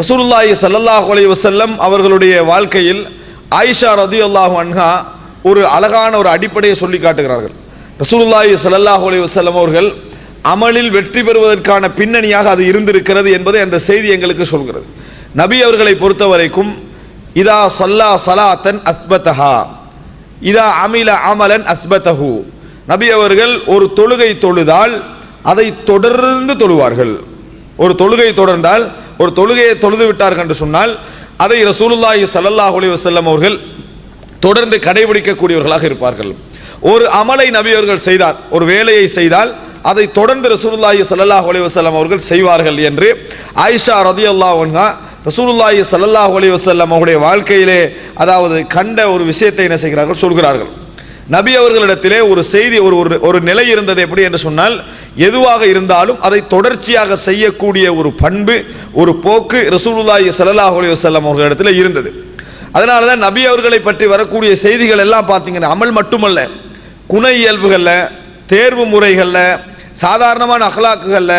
ரசூலுல்லாஹி சல்லல்லாஹ் அலி வசல்லம் அவர்களுடைய வாழ்க்கையில் ஆயிஷா ரதியல்லாஹு அன்ஹா ஒரு அழகான ஒரு அடிப்படையை சொல்லி காட்டுகிறார்கள். ரசூலுல்லாஹி சல்லல்லாஹ் அலி வசல்லம் அவர்கள் அமலில் வெற்றி பெறுவதற்கான பின்னணியாக அது இருந்திருக்கிறது என்பதை அந்த செய்தி எங்களுக்கு சொல்கிறது. நபி அவர்களை பொறுத்த வரைக்கும் இதா சல்லா சலாத்தன் அஸ்பத்தஹா இதா அமில அமலன் அஸ்பத்தஹு. நபி அவர்கள் ஒரு தொழுகை தொழுதால் அதை தொடர்ந்து தொழுவார்கள். ஒரு தொழுகை தொடர்ந்தால் ஒரு தொழுகையை தொழுது விட்டார்கள் என்று சொன்னால் அதை ரசூலுல்லாஹி சல்லல்லாஹ் அலி வசல்லம் அவர்கள் தொடர்ந்து கடைபிடிக்கக்கூடியவர்களாக இருப்பார்கள். ஒரு அமலை நபி அவர்கள் செய்தார் ஒரு வேலையை செய்தால் அதை தொடர்ந்து ரசூலுல்லாஹி சல்லாஹ் அலி வசல்லம் அவர்கள் செய்வார்கள் என்று ஆயிஷா ரதி அல்லாஹா ரசூலுல்லாஹி சல்லாஹ் அலி வசல்லம் அவருடைய வாழ்க்கையிலே அதாவது கண்ட ஒரு விஷயத்தை என்ன செய்கிறார்கள் சொல்கிறார்கள். நபி அவர்களிடத்திலே ஒரு செய்தி ஒரு ஒரு ஒரு நிலை இருந்தது எப்படி என்று சொன்னால் எதுவாக இருந்தாலும் அதை தொடர்ச்சியாக செய்யக்கூடிய ஒரு பண்பு ஒரு போக்கு ரசூலுல்லாஹி சல்லாஹ் அலைஹி வஸல்லம் அவர்களிடத்தில் இருந்தது. அதனால தான் நபி அவர்களை பற்றி வரக்கூடிய செய்திகள் எல்லாம் பார்த்தீங்கன்னா அமல் மட்டுமல்ல குண இயல்புகளில் தேர்வு முறைகளில் சாதாரணமான அகலாக்குகளில்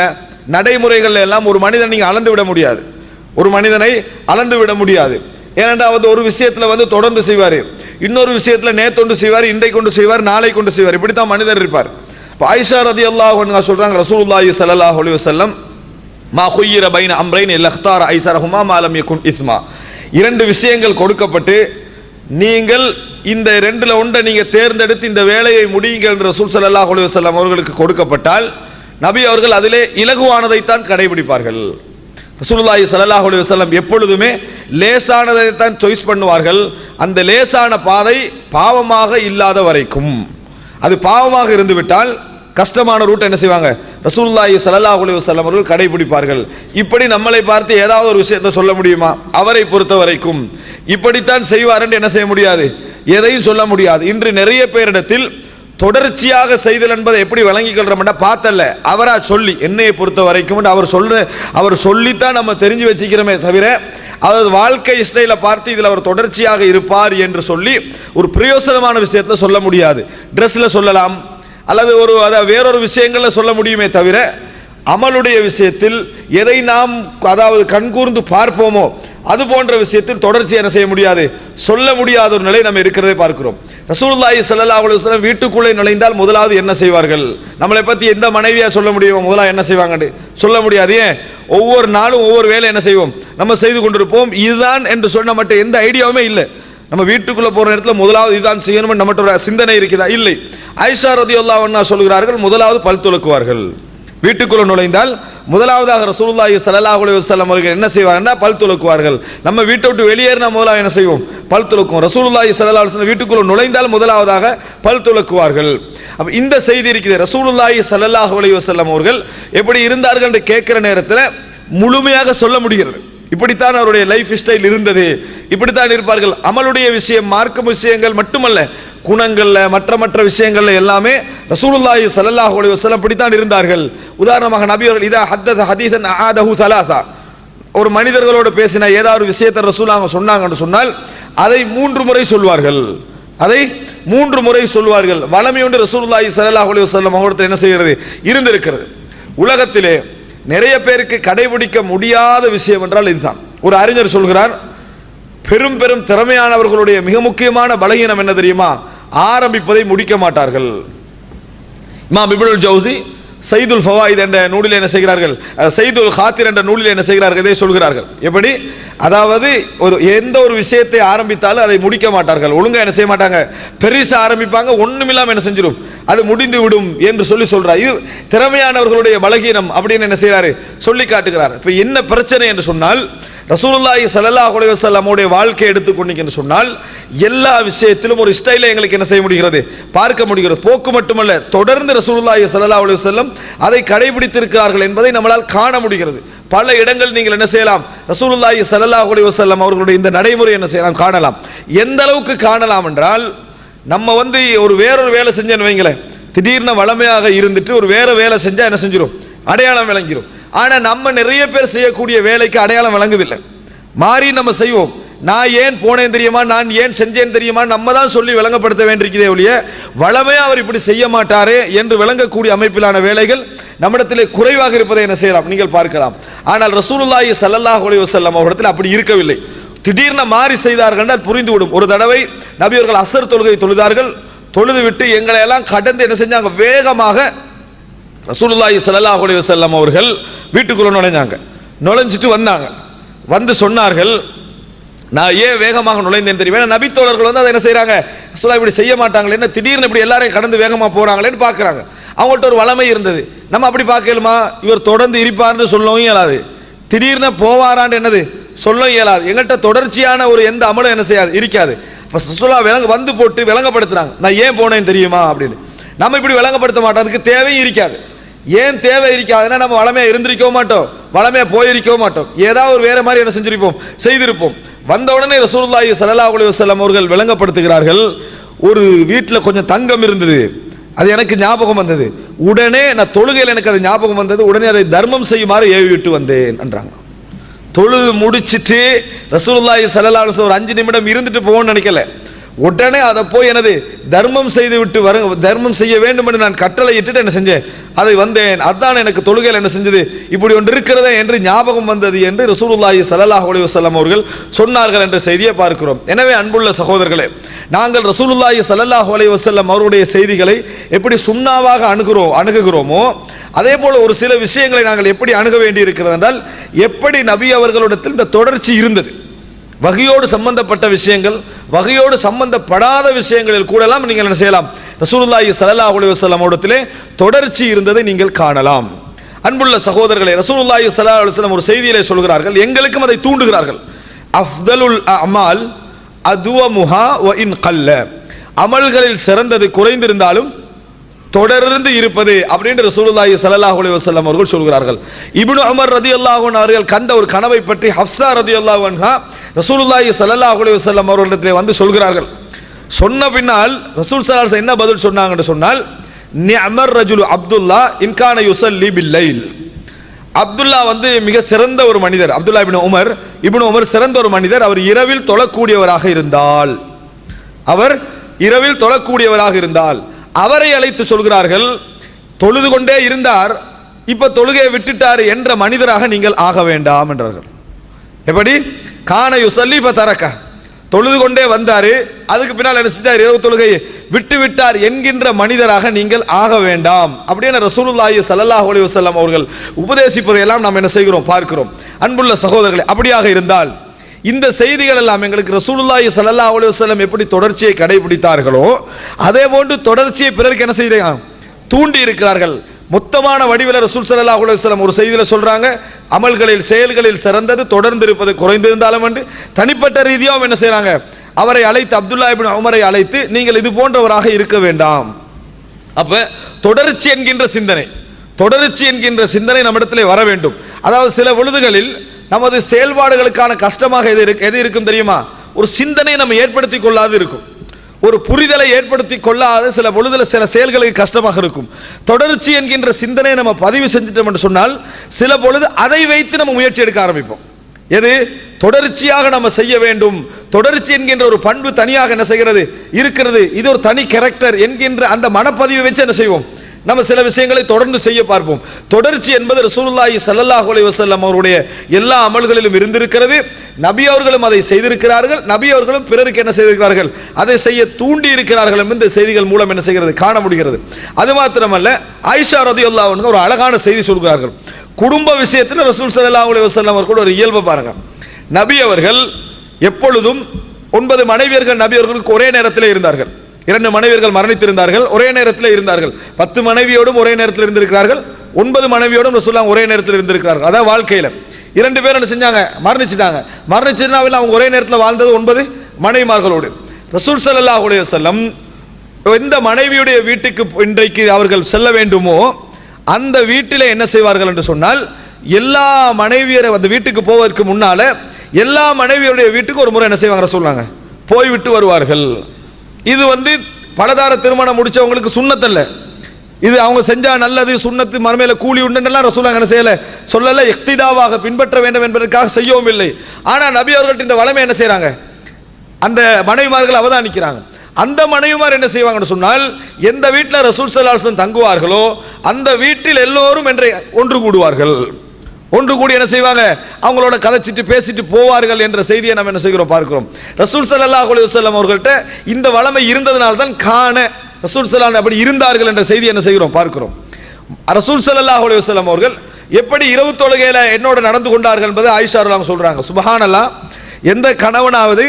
நடைமுறைகளில் எல்லாம் ஒரு மனிதன் நீங்கள் அளந்து விட முடியாது. ஒரு மனிதனை அளந்து விட முடியாது. ஏனென்றால் வந்து ஒரு விஷயத்தில் வந்து தொடர்ந்து செய்வார். இன்னொரு விஷயத்தில் நேத்தொண்டு செய்வார் இன்றை கொண்டு செய்வார் நாளை கொண்டு செய்வார். இப்படி தான் மனிதர் இருப்பார். இப்போ ஆயிஷா ரதி அல்லாஹ் சொல்கிறாங்க ரசூலுல்லாஹி ஸல்லல்லாஹு அலைஹி வஸல்லம் மா ஹுயிர பைன அம்ரைன் இல் ஐசரஹுமா மாலம் யகுன் இஸ்மா. இரண்டு விஷயங்கள் கொடுக்கப்பட்டு நீங்கள் இந்த ரெண்டுல ஒன்றை நீங்க தேர்ந்தெடுத்து இந்த வேலையை முடியுங்கள் என்று ரசூல் ஸல்லல்லாஹு அலைஹி வஸல்லம் அவர்களுக்கு கொடுக்கப்பட்டால் நபி அவர்கள் அதிலே இலகுவானதைத்தான் கடைபிடிப்பார்கள். ரசூலுல்லாஹி ஸல்லல்லாஹு அலைஹி வஸல்லம் எப்பொழுதுமே லேசானதை தான் சாய்ஸ் பண்ணுவார்கள். அந்த லேசான பாதை பாவமாக இல்லாத வரைக்கும். அது பாவமாக இருந்துவிட்டால் கஷ்டமான ரூட் என்ன செய்வாங்க? ரசூலுல்லாஹி ஸல்லல்லாஹு அலைஹி வஸல்லம் அவர்கள் கடைபிடிப்பார்கள். இப்படி நம்மளை பார்த்து ஏதாவது ஒரு விஷயத்தை சொல்ல முடியுமா? அவரை பொறுத்த வரைக்கும் இப்படித்தான் செய்வார் என்று என்ன செய்ய முடியாது? எதையும் சொல்ல முடியாது. இன்று நிறைய பேரிடத்தில் தொடர்ச்சியாக செய்தல் என்பதை எப்படி வழங்கிக் கொள்றோம்னா பார்த்தல்ல. அவரா சொல்லி என்னையை பொறுத்த வரைக்கும் அவர் சொல்ல அவர் சொல்லித்தான் நம்ம தெரிஞ்சு வச்சுக்கிறோமே தவிர அதாவது வாழ்க்கை ஸ்டைல பார்த்து இதில் அவர் தொடர்ச்சியாக இருப்பார் என்று சொல்லி ஒரு பிரயோசனமான விஷயத்தை சொல்ல முடியாது. ட்ரெஸ்ஸில் சொல்லலாம். அல்லது ஒரு அதை வேறொரு விஷயங்களில் சொல்ல முடியுமே தவிர அமலுடைய விஷயத்தில் எதை நாம் அதாவது கண்கூர்ந்து பார்ப்போமோ அது போன்ற விஷயத்தில் தொடர்ச்சி என்ன செய்ய முடியாது? சொல்ல முடியாத ஒரு நிலை நம்ம இருக்கிறதே பார்க்கிறோம். ரசூலுல்லாஹி ஸல்லல்லாஹு அவ்வளோ வீட்டுக்குள்ளே நுழைந்தால் முதலாவது என்ன செய்வார்கள்? நம்மளை பற்றி எந்த மனைவியாக சொல்ல முடியும் முதலாக என்ன செய்வாங்கன்னு சொல்ல முடியாது. ஏன்? ஒவ்வொரு நாளும் ஒவ்வொரு வேலை என்ன செய்வோம்? நம்ம செய்து கொண்டிருப்போம். இதுதான் என்று சொன்ன மட்டும் எந்த ஐடியாவுமே இல்லை. நம்ம வீட்டுக்குள்ளே போகிற நேரத்தில் முதலாவது இதுதான் செய்யணும்னு நம்மகிட்ட ஒரு சிந்தனை இருக்குதா? இல்லை. ஐஷா ரதியுல்லா ஒன்னா சொல்கிறார்கள் முதலாவது பல் துலக்குவார்கள். வீட்டுக்குள்ளே நுழைந்தால் முதலாவதாக ரசூலுல்லாஹி ஸல்லல்லாஹு அலைஹி வஸல்லம் அவர்கள் என்ன செய்வாங்கன்னா பல் துலக்குவார்கள். நம்ம வீட்டை விட்டு வெளியேறினா முதலாக என்ன செய்வோம்? பல் துலக்குவோம். ரசூலுல்லாஹி ஸல்லல்லாஹு அலுவலம் வீட்டுக்குள்ள நுழைந்தால் முதலாவதாக பல் துலக்குவார்கள். அப்போ இந்த செய்தி இருக்குது. ரசூலுல்லாஹி ஸல்லல்லாஹு அலைஹி வஸல்லம் அவர்கள் எப்படி இருந்தார்கள் என்று கேட்குற நேரத்தில் முழுமையாக சொல்ல முடிகிறது. இப்படித்தான் அவருடைய லைஃப் ஸ்டைல் இருந்தது. இப்படித்தான் இருப்பார்கள். அமலுடைய விஷயம் மார்க்கும் விஷயங்கள் மட்டுமல்ல குணங்களில் மற்ற மற்ற விஷயங்களில் எல்லாமே ரசூலுல்லாஹி ஸல்லல்லாஹு அலி வசலம் இப்படித்தான் இருந்தார்கள். உதாரணமாக நபி அவர்கள் இதா ஹத்தத ஹதீசன் ஆதஹு சலாசா ஒரு மனிதர்களோடு பேசின ஏதாவது ஒரு விஷயத்தை ரசூலாங்க சொன்னாங்கன்னு சொன்னால் அதை மூன்று முறை சொல்வார்கள். அதை மூன்று முறை சொல்வார்கள். வளமை ஒன்று ரசூலுல்லாஹி ஸல்லல்லாஹு அலி வஸல்லம் அவர்கள் என்ன செய்கிறது? இருந்திருக்கிறது. உலகத்திலே நிறைய பேருக்கு கடைபிடிக்க முடியாத விஷயம் என்றால் இதுதான். ஒரு அறிஞர் சொல்கிறார் பெரும் பெரும் திறமையானவர்களுடைய மிக முக்கியமான பலகீனம் என்ன தெரியுமா? ஆரம்பிப்பதை முடிக்க மாட்டார்கள். இமாம் இப்னுல் ஜவுசி சைதுல் ஃபவாயித் என்ற நூலில் என்ன செய்கிறார்கள்? சைதுல் ஹாத்திர் என்ற நூலில் என்ன செய்கிறார்கள்? இதை சொல்கிறார்கள். எப்படி? அதாவது ஒரு எந்த ஒரு விஷயத்தை ஆரம்பித்தாலும் அதை முடிக்க மாட்டார்கள். ஒழுங்காக என்ன செய்ய மாட்டாங்க? பெரிசா ஆரம்பிப்பாங்க ஒண்ணுமில்லாம என்ன செஞ்சிடும் அது முடிந்து விடும் என்று சொல்லி சொல்கிறார் இது திறமையானவர்களுடைய பலகீனம் அப்படின்னு என்ன செய்கிறாரு? சொல்லி காட்டுகிறார். இப்போ என்ன பிரச்சனை என்று சொன்னால் ரசூலுல்லாஹி ஸல்லல்லாஹு அலைஹி வஸல்லமுடைய வாழ்க்கை எடுத்துக்கொண்டீங்கன்னு சொன்னால் எல்லா விஷயத்திலும் ஒரு ஸ்டைலை எங்களுக்கு என்ன செய்ய முடிகிறது? பார்க்க முடிகிறது. போக்கு மட்டுமல்ல தொடர்ந்து ரசூலுல்லாஹி ஸல்லல்லாஹு அலைஹி வஸல்லம் அதை கடைபிடித்திருக்கிறார்கள் என்பதை நம்மளால் காண முடிகிறது. பல இடங்கள் நீங்கள் என்ன செய்யலாம்? ரசூலுல்லாஹி ஸல்லல்லாஹு அலைஹி வஸல்லம் அவர்களுடைய இந்த நடைமுறை என்ன செய்யலாம்? காணலாம். எந்த அளவுக்கு காணலாம் என்றால் நம்ம வந்து ஒரு வேறொரு வேலை செஞ்சேன்னு வைங்களேன். திடீர்னு வளமையாக இருந்துட்டு ஒரு வேற வேலை செஞ்சால் என்ன செஞ்சிடும் அடையாளம் விளங்கிடும் ஆனால் நம்ம நிறைய பேர் செய்யக்கூடிய வேலைக்கு அடையாளம் வழங்குவதில்லை மாறி நம்ம செய்வோம். நான் ஏன் போனேன் தெரியுமா? நான் ஏன் செஞ்சேன் தெரியுமா? நம்ம தான் சொல்லி விளங்கப்படுத்த வேண்டியிருக்கிறதே ஒழிய வளமே அவர் இப்படி செய்ய மாட்டாரே என்று விளங்கக்கூடிய அமைப்பிலான வேலைகள் நம்மிடத்திலே குறைவாக இருப்பதை என்ன செய்யலாம்? நீங்கள் பார்க்கலாம். ஆனால் ரசூலுல்லாஹி ஸல்லல்லாஹு அலைஹி வஸல்லம் அவரிடத்தில் அப்படி இருக்கவில்லை. திடீர்னு மாறி செய்தார்கள் என்றால் புரிந்துவிடும். ஒரு தடவை நபியவர்கள் அசர் தொழுகை தொழுதார்கள். தொழுது விட்டு எங்களை எல்லாம் கடந்து என்ன செஞ்சாங்க? வேகமாக ரசூலுல்லாஹி ஸல்லல்லாஹு அலைஹி அவர்கள் வீட்டுக்குள்ளே நுழைஞ்சாங்க. நுழைஞ்சிட்டு வந்தாங்க. வந்து சொன்னார்கள் நான் ஏன் வேகமாக நுழைந்தேன் தெரியும்? ஏன்னா நபித்தோழர்கள் வந்து அதை என்ன செய்கிறாங்க ரசூலா இப்படி செய்ய மாட்டாங்களே என்ன திடீர்னு இப்படி எல்லாரையும் கடந்து வேகமாக போகிறாங்களேன்னு பார்க்குறாங்க அவங்கள்ட்ட ஒரு வளமை இருந்தது. நம்ம அப்படி பார்க்கலுமா? இவர் தொடர்ந்து இருப்பார்னு சொல்லவும் இயலாது. திடீர்னு போவாரான்னு என்னது? சொல்ல இயலாது. எங்கள்கிட்ட தொடர்ச்சியான ஒரு எந்த அமலும் என்ன செய்யாது இருக்காது. இப்போ சுசுலா விளங்க வந்து போட்டு விளங்கப்படுத்துகிறாங்க நான் ஏன் போனேன்னு தெரியுமா? அப்படின்னு. நம்ம இப்படி விளங்கப்படுத்த மாட்டோம். அதுக்கு தேவையும் இருக்காது. ஏன் தேவை இருக்காதுன்னா நம்ம வளமையாக இருந்திருக்கவும் மாட்டோம். வளமையாக போயிருக்கவும் மாட்டோம். ஏதாவது ஒரு வேற மாதிரி என்ன செஞ்சிருப்போம்? செய்திருப்போம். வந்த உடனே ரசூலுல்லாஹி ஸல்லல்லாஹு அலைஹி வஸல்லம் அவர்கள் விளங்கப்படுத்துகிறார்கள். ஒரு வீட்டில் கொஞ்சம் தங்கம் இருந்தது. அது எனக்கு ஞாபகம் வந்தது. உடனே நான் தொழுகையில் எனக்கு அது ஞாபகம் வந்தது. உடனே அதை தர்மம் செய்யுமாறு ஏவி விட்டு வந்தேன் என்றாங்க. தொழுது முடிச்சிட்டு ரசூலுல்லாஹி ஸல்லல்லாஹு அலுவலம் ஒரு அஞ்சு நிமிடம் இருந்துட்டு போகணும்னு நினைக்கல. உடனே அதை போய் எனது தர்மம் செய்து விட்டு வர தர்மம் செய்ய வேண்டும் என்று நான் கட்டளை இட்டுட்டு என்ன செஞ்சேன். அதை வந்தேன். அதான் எனக்கு தொழுகையில் என்ன செஞ்சது இப்படி ஒன்று இருக்கிறதே என்று ஞாபகம் வந்தது என்று ரசூலுல்லாஹி சல்லாஹ் அலி வஸல்லம் அவர்கள் சொன்னார்கள் என்ற செய்தியை பார்க்கிறோம். எனவே அன்புள்ள சகோதரர்களே நாங்கள் ரசூலுல்லாஹி சல்லாஹ் அலி வசல்லம் அவருடைய செய்திகளை எப்படி சுண்ணாவாக அணுகிறோம் அணுகுகிறோமோ அதே போல் ஒரு சில விஷயங்களை நாங்கள் எப்படி அணுக வேண்டி இருக்கிறது என்றால் எப்படி நபி அவர்களிடத்தில் இந்த தொடர்ச்சி இருந்தது. வகையோடு சம்பந்தப்பட்ட விஷயங்கள் வகையோடு சம்பந்தப்படாத விஷயங்களில் கூடலாம் நீங்கள் என்ன செய்யலாம்? ரசூலுல்லாஹி சல்லா அலைஹி வஸல்லம் தொடர்ச்சி இருந்ததை நீங்கள் காணலாம். அன்புள்ள சகோதரர்களை ரசூலுல்லாஹி சல்லா அலுவலம் ஒரு செய்தியிலே சொல்கிறார்கள் எங்களுக்கும் அதை தூண்டுகிறார்கள். அஃதலுல் அமால் அதுவமுஹா வ இன் கல்ல. அமல்களில் சிறந்தது குறைந்திருந்தாலும் தொடர்ந்து இருப்பது அப்படின்ற ரசூலுல்லாஹி ஸல்லல்லாஹு அலைஹி வசல்லம் அவர்கள் சொல்கிறார்கள். இப்னு அமர் ரதி அல்லாஹன் அவர்கள் கண்ட ஒரு கனவை பற்றி ஹப்சா ரதி அல்லாஹன்ஹா ரசூலுல்லாஹி ஸல்லல்லாஹு அலைஹி வசல்லம் அவர்களிடத்தில் வந்து சொல்கிறார்கள். சொன்ன பின்னால் ரசூல் ஸல்லல்லாஹு என்ன பதில் சொன்னாங்கன்னு சொன்னால் நிஅமர் ரஜுலு அப்துல்லா இன்கான யுஸல்லி பில்லைல். அப்துல்லா வந்து மிக சிறந்த ஒரு மனிதர். Abdullah Ibn Umar Ibn Umar சிறந்த ஒரு மனிதர். அவர் இரவில் தொழக்கூடியவராக இருந்தால். அவர் இரவில் தொழக்கூடியவராக இருந்தால். அவரை அழைத்து சொல்கிறார்கள் தொழுது கொண்டே இருந்தார் இப்ப தொழுகையை விட்டுட்டார் என்ற மனிதராக நீங்கள் ஆக வேண்டாம் என்றார்கள். எப்படி? கான யுசல்லி தரக்க தொழுது கொண்டே வந்தார் அதுக்கு பின்னால் என்ன செஞ்சார்? இரவு தொழுகையை விட்டு விட்டார் என்கின்ற மனிதராக நீங்கள் ஆக வேண்டாம். அப்படின்னு ரசூலுல்லாஹி சல்லாஹ் அலி வசல்லாம் அவர்கள் உபதேசிப்பதையெல்லாம் நாம் என்ன செய்கிறோம்? பார்க்கிறோம். அன்புள்ள சகோதரர்களே அப்படியாக இருந்தால் இந்த செய்திகள் எல்லாம் எங்களுக்கு ரசூலுல்லாஹி ஸல்லல்லாஹு அலைஹி வஸல்லம் எப்படி தொடர்ச்சியை கடைபிடித்தார்களோ அதே போன்று தொடர்ச்சியை பிறருக்கு என்ன செய்கிறாங்க தூண்டி இருக்கிறார்கள். மொத்தமான வடிவில் ரசூல் ஸல்லல்லாஹு அலுவலம் ஒரு செய்தியில் சொல்கிறாங்க அமல்களில் செயல்களில் சிறந்தது தொடர்ந்து இருப்பது குறைந்திருந்தாலும் வந்து தனிப்பட்ட ரீதியாகவும் என்ன செய்கிறாங்க அவரை அழைத்து அப்துல்லா இபின் உமரை அழைத்து நீங்கள் இது போன்றவராக இருக்க வேண்டாம். அப்போ தொடர்ச்சி என்கின்ற சிந்தனை தொடர்ச்சி என்கின்ற சிந்தனை நம்மிடத்திலே வர வேண்டும். அதாவது சில பொழுதுகளில் நமது செயல்பாடுகளுக்கான கஷ்டமாக எது இருக்கு எது இருக்கும் தெரியுமா? ஒரு சிந்தனை நம்ம ஏற்படுத்தி கொள்ளாது இருக்கும். ஒரு புரிதலை ஏற்படுத்தி கொள்ளாத சில பொழுதுல சில செயல்களுக்கு கஷ்டமாக இருக்கும். தொடர்ச்சி என்கின்ற சிந்தனையை நம்ம பதிவு செஞ்சிட்டோம் என்று சொன்னால் சில பொழுது அதை வைத்து நம்ம முயற்சி எடுக்க ஆரம்பிப்போம். எது? தொடர்ச்சியாக நம்ம செய்ய வேண்டும். தொடர்ச்சி என்கின்ற ஒரு பண்பு தனியாக என்ன செய்கிறது? இருக்கிறது. இது ஒரு தனி கேரக்டர் என்கின்ற அந்த மனப்பதிவை வச்சு என்ன செய்வோம்? நம்ம சில விஷயங்களை தொடர்ந்து செய்ய பார்ப்போம். தொடர்ச்சி என்பது ரசூலுல்லாஹி சல்லாஹ் அலி வசல்லம் அவருடைய எல்லா அமல்களிலும் இருந்திருக்கிறது. நபி அவர்களும் அதை செய்திருக்கிறார்கள். நபி அவர்களும் பிறருக்கு என்ன செய்திருக்கிறார்கள்? அதை செய்ய தூண்டி இருக்கிறார்கள் என்று இந்த செய்திகள் மூலம் என்ன செய்கிறது? காண முடிகிறது. அது மாத்திரமல்ல ஆயிஷா ரதி அல்லாவுக்கு ஒரு அழகான செய்தி சொல்கிறார்கள். குடும்ப விஷயத்தில் ரசூல் ஸல்லல்லாஹு அலைஹி வஸல்லம் அவர்கள் ஒரு இயல்பை பாருங்க. நபி அவர்கள் எப்பொழுதும் ஒன்பது மனைவியர்கள் நபி அவர்களுக்கு ஒரே நேரத்தில் இருந்தார்கள். இரண்டு மனைவியர்கள் மரணித்திருந்தார்கள் ஒரே நேரத்தில் இருந்தார்கள். பத்து மனைவியோடும் ஒரே நேரத்தில் இருந்திருக்கிறார்கள் ஒன்பது மனைவியோடும் ரசூல்லா ஒரே நேரத்தில் இருந்திருக்கிறார்கள். அதான் வாழ்க்கையில். இரண்டு பேர் என்ன செஞ்சாங்க? மரணிச்சிட்டாங்க. மரணிச்சிருந்தாவில் அவங்க ஒரே நேரத்தில் வாழ்ந்தது ஒன்பது மனைவிமார்களோடு. ரசூல் சல்லா அலைஹி செல்லம் எந்த மனைவியுடைய வீட்டுக்கு இன்றைக்கு அவர்கள் செல்ல வேண்டுமோ அந்த வீட்டில் என்ன செய்வார்கள் என்று சொன்னால் எல்லா மனைவியரை அந்த வீட்டுக்கு போவதற்கு முன்னால் எல்லா மனைவியருடைய வீட்டுக்கு ஒரு முறை என்ன செய்வாங்க சொல்லுவாங்க போய்விட்டு வருவார்கள். இது வந்து பலதார திருமணம் முடித்தவங்களுக்கு சுண்ணத்தல்ல. இது அவங்க செஞ்சால் நல்லது சுண்ணத்து மறுமையில் கூலி உண்டுன்றலாம் ரசூலா என்ன செய்யலை? சொல்லலை இக்திதாவாக பின்பற்ற வேண்டும் என்பதற்காக செய்யவும் இல்லை. ஆனால் நபி அவர்கள்ட்ட இந்த வளமை என்ன செய்கிறாங்க அந்த மனைவிமார்கள் அவதானிக்கிறாங்க. அந்த மனைவிமார் என்ன செய்வாங்கன்னு சொன்னால் எந்த வீட்டில் ரசூல் சல்லாசன் தங்குவார்களோ அந்த வீட்டில் எல்லோரும் என்று ஒன்று கூடுவார்கள். ஒன்று கூடி என்ன செய்வாங்க? அவங்களோட கதைச்சிட்டு பேசிட்டு போவார்கள் என்ற செய்தியை நம்ம என்ன செய்கிறோம் பார்க்கிறோம். ரசூல் சல்லாஹ் அலைஹி வஸல்லம் அவர்கள்ட்ட இந்த வளமை இருந்ததுனால தான் காண ரசூல் ஸல்லல்லாஹு அப்படி இருந்தார்கள் என்ற செய்தி என்ன செய்கிறோம் பார்க்கிறோம். ரசூல் சல்லாஹ் அலைஹி வஸல்லம் அவர்கள் எப்படி இரவு தொழுகையில் என்னோட நடந்து கொண்டார்கள் என்பது ஆயிஷா அவங்க சுபஹானல்லாம் எந்த கணவனாவது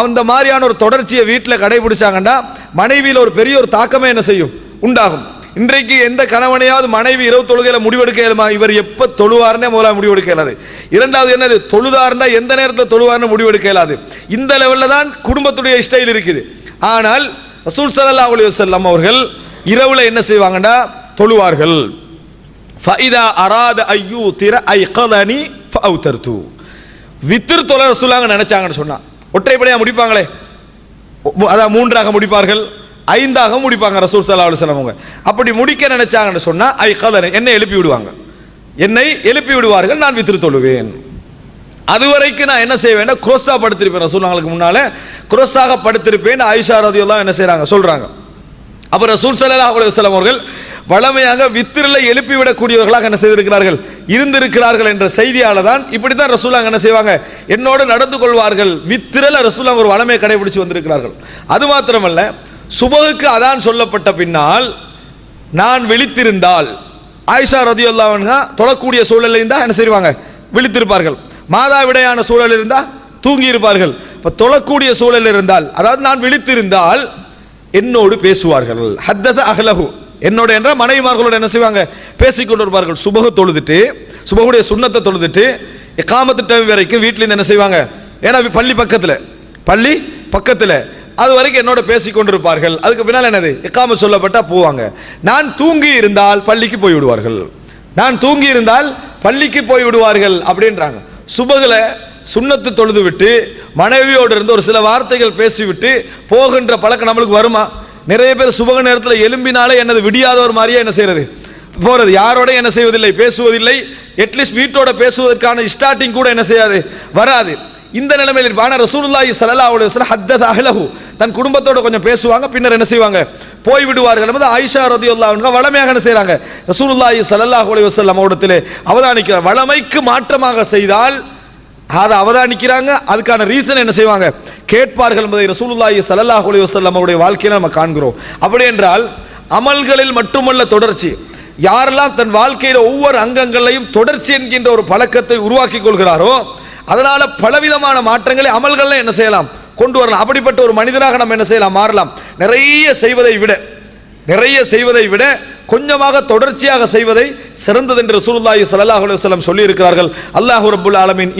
அந்த மாதிரியான ஒரு தொடர்ச்சியை வீட்டில் கடைபிடிச்சாங்கன்னா மனைவியில் ஒரு பெரிய ஒரு தாக்கமே என்ன செய்யும்? உண்டாகும். இன்றைக்கு எந்த கணவனையாவது மனைவி இரவு தொழுகையில் முடிவெடுக்க இயலுமா? இவர் எப்போ தொழுவார்னே முதலாக முடிவெடுக்க இயலாது. இரண்டாவது என்னது? தொழுதார்னா எந்த நேரத்தில் தொழுவார்னு முடிவெடுக்க இயலாது. இந்த லெவலில் தான் குடும்பத்துடைய ஸ்டைல் இருக்குது. ஆனால் ரசூல் ஸல்லல்லாஹு அலி வஸல்லம் அவர்கள் இரவில் என்ன செய்வாங்கன்னா தொழுவார்கள். ஃபைதா அராத ஐயூ திர ஐ கதனி ஃபவுதர்து வித்திர் தொலை ரசூலாங்க நினச்சாங்கன்னு சொன்னால் ஒற்றைப்படையாக முடிப்பாங்களே? அதான் மூன்றாக முடிப்பார்கள். ஐந்தாக முடிப்பாங்க ரசூல் சல்லா அலைஹி அப்படி முடிக்க நினைச்சாங்கன்னு சொன்னா ஐ கதர் என்னை எழுப்பி விடுவாங்க. என்னை எழுப்பி விடுவார்கள் நான் வித்திரு தொழுவேன். அதுவரைக்கும் நான் என்ன செய்வேன் குரோஸாக படுத்திருப்பேன். ரசூலுங்களுக்கு முன்னால குரோஸாக படுத்திருப்பேன். ஆயிஷா ரதியெல்லாம் என்ன செய்கிறாங்க சொல்றாங்க. அப்ப ரசூல் சல்லா அலுவலம் அவர்கள் வளமையாக வித்திரில் எழுப்பிவிடக்கூடியவர்களாக என்ன செய்திருக்கிறார்கள்? இருந்திருக்கிறார்கள் என்ற செய்தியால தான் இப்படி தான் ரசூலாங்க என்ன செய்வாங்க? என்னோடு நடந்து கொள்வார்கள். வித்திரல ரசூலாங்க ஒரு வளமையை கடைபிடிச்சு வந்திருக்கிறார்கள். அது மாத்திரமல்ல சுபகுக்கு அதான் சொல்லப்பட்ட பின்னால் நான் விழித்திருந்தால் ஆயிஷா ரதியுல்லா தொழக்கூடிய சூழலில் இருந்தால் என்ன செய்வாங்க? விழித்திருப்பார்கள். மாதாவிடையான சூழல் இருந்தால் தூங்கி இருப்பார்கள் இப்போ தொழக்கூடிய சூழல் இருந்தால் அதாவது நான் விழித்திருந்தால் என்னோடு பேசுவார்கள். ஹத்தத அகலகு என்னோட என்ற மனைவிமார்களோடு என்ன செய்வாங்க? பேசிக்கொண்டு இருப்பார்கள் சுபகு தொழுதுட்டு சுபகுடைய சுண்ணத்தை தொழுதுட்டு காமத்து டைம் வரைக்கும் வீட்டிலேருந்து என்ன செய்வாங்க? ஏன்னா பள்ளி பக்கத்தில். பள்ளி பக்கத்தில். அது வரைக்கும் என்னோட பேசிக்கொண்டிருப்பார்கள். அதுக்கு பின்னால் என்னது? எக்காம சொல்லப்பட்டா போவாங்க. நான் தூங்கி இருந்தால் பள்ளிக்கு போய் விடுவார்கள். நான் தூங்கி இருந்தால் பள்ளிக்கு போய் விடுவார்கள் அப்படின்றாங்க. சுபகுல சுண்ணத்து தொழுது விட்டு மனைவியோடு இருந்து ஒரு சில வார்த்தைகள் பேசிவிட்டு போகின்ற பழக்கம் நம்மளுக்கு வருமா? நிறைய பேர் சுபக நேரத்தில் எலும்பினாலே என்னது விடியாத ஒரு மாதிரியே என்ன செய்யறது போறது. யாரோட என்ன செய்வதில்லை? பேசுவதில்லை. அட்லீஸ்ட் வீட்டோட பேசுவதற்கான ஸ்டார்டிங் கூட என்ன செய்யாது? வராது. இந்த நிலைமையில் பான ரசூலுல்லாஹி ஸல்லல்லாஹு அலைஹி வஸல்லம் ஹத்தத அஹ்லஹு. தன் குடும்பத்தோட கொஞ்சம் பேசுவாங்க பின்னர் என்ன செய்வாங்க? போய் விடுவார்கள் என்பது ஆயிஷா ரதியுல்லாஹு அன்ஹா வளமையாக என்ன செய்கிறாங்க ரசூலுல்லாஹி சல்லாஹ் அலைஹி நம்ம அவரிடத்திலே அவதானிக்கிறார். வளமைக்கு மாற்றமாக செய்தால் அதை அவதானிக்கிறாங்க. அதுக்கான ரீசன் என்ன செய்வாங்க? கேட்பார்கள் என்பதை ரசூலுல்லாஹி சல்லாஹ் அலைஹி வஸல்லம் அவருடைய வாழ்க்கையில நம்ம காண்கிறோம். அப்படி என்றால் அமல்களில் மட்டுமல்ல தொடர்ச்சி. யாரெல்லாம் தன் வாழ்க்கையில் ஒவ்வொரு அங்கங்களையும் தொடர்ச்சி என்கின்ற ஒரு பழக்கத்தை உருவாக்கி கொள்கிறாரோ அதனால் பலவிதமான மாற்றங்களை அமல்களில் என்ன செய்யலாம்? கொண்டு வரலாம். அப்படிப்பட்ட ஒரு மனிதனாக நம்ம என்ன செய்யலாம்? மாறலாம். நிறைய செய்வதை விட நிறைய செய்வதை விட கொஞ்சமாக தொடர்ச்சியாக செய்வதை சிறந்தது என்று ரசூலுல்லாஹி சல்லாஹ் அலுவலம் சொல்லியிருக்கிறார்கள். சொல்லி அல்லாஹ்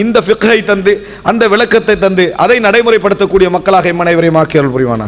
இந்த ஃபிக்ஹை தந்து அந்த விளக்கத்தை தந்து அதை நடைமுறைப்படுத்தக்கூடிய மக்களாக இம்மனைவரையும் அனைவரையும் புரிவானாக.